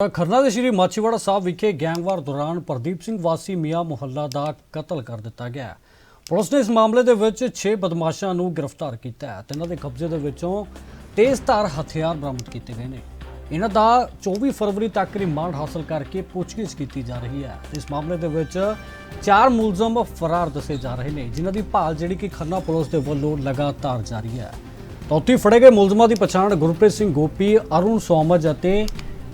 ਖਰਨਾ ਦੇ ਸ਼੍ਰੀ ਮਾਛੀਵਾੜਾ ਸਾਹਿਬ ਵਿਖੇ ਗੈਂਗਵਾਰ ਦੌਰਾਨ ਪ੍ਰਦੀਪ ਸਿੰਘ ਵਾਸੀ, ਮੀਆਂ ਮੁਹੱਲਾ ਦਾ ਕਤਲ ਕਰ ਦਿੱਤਾ ਗਿਆ। ਪੁਲਿਸ ਨੇ ਇਸ ਮਾਮਲੇ ਦੇ ਵਿੱਚ 6 ਬਦਮਾਸ਼ਾਂ ਨੂੰ ਗ੍ਰਿਫਤਾਰ ਕੀਤਾ ਹੈ ਤੇ ਇਹਨਾਂ ਦੇ ਕਬਜ਼ੇ ਦੇ ਵਿੱਚੋਂ ਤੇਜ਼ਧਾਰ ਹਥਿਆਰ ਬਰਾਮਦ ਕੀਤੇ ਗਏ ਨੇ। ਇਹਨਾਂ ਦਾ 24 ਫਰਵਰੀ ਤੱਕ ਰਿਮਾਂਡ ਹਾਸਲ ਕਰਕੇ ਪੁੱਛਗਿੱਛ ਕੀਤੀ ਜਾ ਰਹੀ ਹੈ। ਇਸ ਮਾਮਲੇ ਦੇ ਵਿੱਚ ਚਾਰ ਮੁਲਜ਼ਮ ਫਰਾਰ ਦੱਸੇ ਜਾ ਰਹੇ ਨੇ, ਜਿਨ੍ਹਾਂ ਦੀ ਭਾਲ ਜਿਹੜੀ ਕਿ ਖੰਨਾ ਪੁਲਿਸ ਦੇ ਵੱਲੋਂ ਲਗਾਤਾਰ ਜਾਰੀ ਹੈ। ਤੌਤੀ ਫੜੇ ਗਏ ਮੁਲਜ਼ਮਾਂ ਦੀ ਪਛਾਣ ਗੁਰਪ੍ਰੀਤ ਸਿੰਘ ਗੋਪੀ, ਅਰੁਣ ਸੋਮਜ ਅਤੇ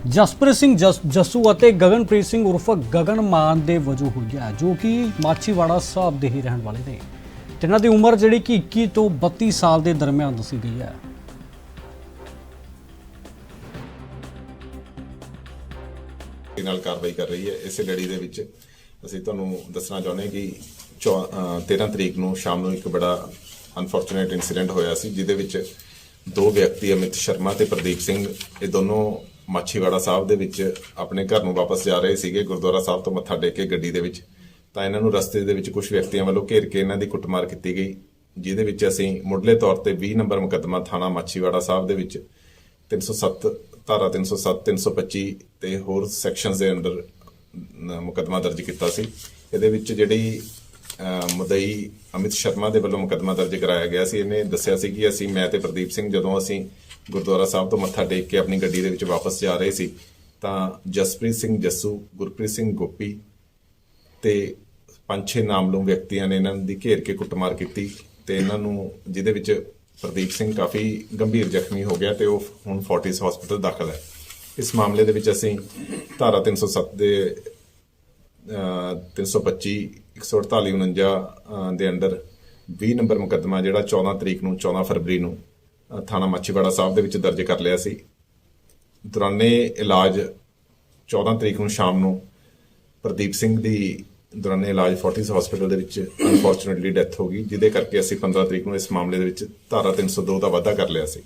ਜਸਪ੍ਰੀਤ ਸਿੰਘ ਜਸ- ਜੱਸੂ ਅਤੇ ਗਗਨਪ੍ਰੀਤ ਸਿੰਘ ਉਰਫ ਗਗਨ ਮਾਨ ਦੇ ਵਜੋਂ ਹੋਈ ਹੈ ਜੋ ਕਿ ਮਾਛੀਵਾੜਾ ਸਾਹਿਬ ਦੇ ਹੀ ਰਹਿਣ ਵਾਲੇ ਨੇ। ਇਹਨਾਂ ਦੀ ਉਮਰ ਜਿਹੜੀ ਕਿ 21 ਤੋਂ 32 ਸਾਲ ਦੇ ਦਰਮਿਆਨ ਦੱਸੀ ਗਈ ਹੈ। ਦੇ ਨਾਲ ਕਾਰਵਾਈ ਕਰ ਰਹੀ ਹੈ। ਇਸੇ ਲੜੀ ਦੇ ਵਿੱਚ ਅਸੀਂ ਤੁਹਾਨੂੰ ਦੱਸਣਾ ਚਾਹੁੰਦੇ ਹਾਂ ਕਿ ਚੌ- ਅਹ 13 ਤਰੀਕ ਨੂੰ ਸ਼ਾਮ ਨੂੰ ਇੱਕ ਬੜਾ ਅਨਫੋਰਚੂਨੇਟ ਇਨਸੀਡੈਂਟ ਹੋਇਆ ਸੀ, ਜਿਹਦੇ ਵਿੱਚ ਦੋ ਵਿਅਕਤੀ, ਅਮਿਤ ਸ਼ਰਮਾ ਤੇ ਪ੍ਰਦੀਪ ਸਿੰਘ, ਇਹ ਦੋਨੋਂ ਮਾਛੀਵਾੜਾ ਸਾਹਿਬ ਦੇ ਵਿੱਚ ਆਪਣੇ ਘਰ ਨੂੰ ਵਾਪਸ ਜਾ ਰਹੇ ਸੀਗੇ, ਗੁਰਦੁਆਰਾ ਸਾਹਿਬ ਤੋਂ ਮੱਥਾ ਟੇਕ ਕੇ ਗੱਡੀ ਦੇ ਵਿੱਚ। ਤਾਂ ਇਹਨਾਂ ਨੂੰ ਰਸਤੇ ਦੇ ਵਿੱਚ ਕੁਝ ਵਿਅਕਤੀਆਂ ਵੱਲੋਂ ਘੇਰ ਕੇ ਇਹਨਾਂ ਦੀ ਕੁੱਟਮਾਰ ਕੀਤੀ ਗਈ, ਜਿਹਦੇ ਵਿੱਚ ਅਸੀਂ ਮੁੱਢਲੇ ਤੌਰ ਤੇ 20 ਨੰਬਰ ਮੁਕੱਦਮਾ ਥਾਣਾ ਮਾਛੀਵਾੜਾ ਸਾਹਿਬ ਦੇ ਵਿੱਚ 307 ਧਾਰਾ 307 325 ਤੇ ਹੋਰ ਸੈਕਸ਼ਨਸ ਦੇ ਅੰਡਰ ਮੁਕੱਦਮਾ ਦਰਜ ਕੀਤਾ ਸੀ। ਇਹਦੇ ਵਿੱਚ ਜਿਹੜੀ ਮੁਦਈ ਅਮਿਤ ਸ਼ਰਮਾ ਦੇ ਵੱਲੋਂ ਮੁਕੱਦਮਾ ਦਰਜ ਕਰਾਇਆ ਗਿਆ ਸੀ। ਇਹਨੇ ਦੱਸਿਆ ਸੀ ਕਿ ਅਸੀਂ ਮੈਂ ਤੇ ਪ੍ਰਦੀਪ ਸਿੰਘ ਜਦੋਂ ਅਸੀਂ ਗੁਰਦੁਆਰਾ ਸਾਹਿਬ ਤੋਂ ਮੱਥਾ ਟੇਕ ਕੇ ਆਪਣੀ ਗੱਡੀ ਦੇ ਵਿੱਚ ਵਾਪਸ ਜਾ ਰਹੇ ਸੀ ਤਾਂ ਜਸਪ੍ਰੀਤ ਸਿੰਘ ਜੱਸੂ ਗੁਰਪ੍ਰੀਤ ਸਿੰਘ ਗੋਪੀ ਤੇ ਪੰਜ ਛੇ ਨਾਮਲੂਮ ਵਿਅਕਤੀਆਂ ਨੇ ਇਹਨਾਂ ਦੀ ਘੇਰ ਕੇ ਕੁੱਟਮਾਰ ਕੀਤੀ ਤੇ ਇਹਨਾਂ ਨੂੰ ਜਿਹਦੇ ਵਿੱਚ ਪ੍ਰਦੀਪ ਸਿੰਘ ਕਾਫੀ ਗੰਭੀਰ ਜ਼ਖਮੀ ਹੋ ਗਿਆ ਤੇ ਉਹ ਹੁਣ ਫੋਰਟਿਸ ਹਸਪੀਟਲ ਦਾਖਲ ਹੈ। ਇਸ ਮਾਮਲੇ ਦੇ ਵਿੱਚ ਅਸੀਂ ਧਾਰਾ 307 ਦੇ ਅਹ, 325 148 49 ਅਹ, ਦੇ ਅੰਡਰ 20 ਨੰਬਰ ਮੁਕੱਦਮਾ ਜਿਹੜਾ 14 ਤਰੀਕ ਨੂੰ 14 ਫਰਵਰੀ ਨੂੰ ਥਾਣਾ ਮਾਛੀਵਾੜਾ ਸਾਹਿਬ ਦੇ ਵਿੱਚ ਦਰਜ ਕਰ ਲਿਆ ਸੀ। ਦੌਰਾਨੇ ਇਲਾਜ 14 ਤਰੀਕ ਨੂੰ ਸ਼ਾਮ ਨੂੰ ਪ੍ਰਦੀਪ ਸਿੰਘ ਦੀ ਦੌਰਾਨੇ ਇਲਾਜ ਫੋਰਟਿਸ ਹਸਪੀਟਲ ਦੇ ਵਿੱਚ ਅਨਫੋਰਚੂਨੇਟਲੀ ਡੈਥ ਹੋ ਗਈ ਜਿਹਦੇ ਕਰਕੇ ਅਸੀਂ 15 ਤਰੀਕ ਨੂੰ ਇਸ ਮਾਮਲੇ ਦੇ ਵਿੱਚ ਧਾਰਾ 302 ਦਾ ਵਾਅਦਾ ਕਰ ਲਿਆ ਸੀ।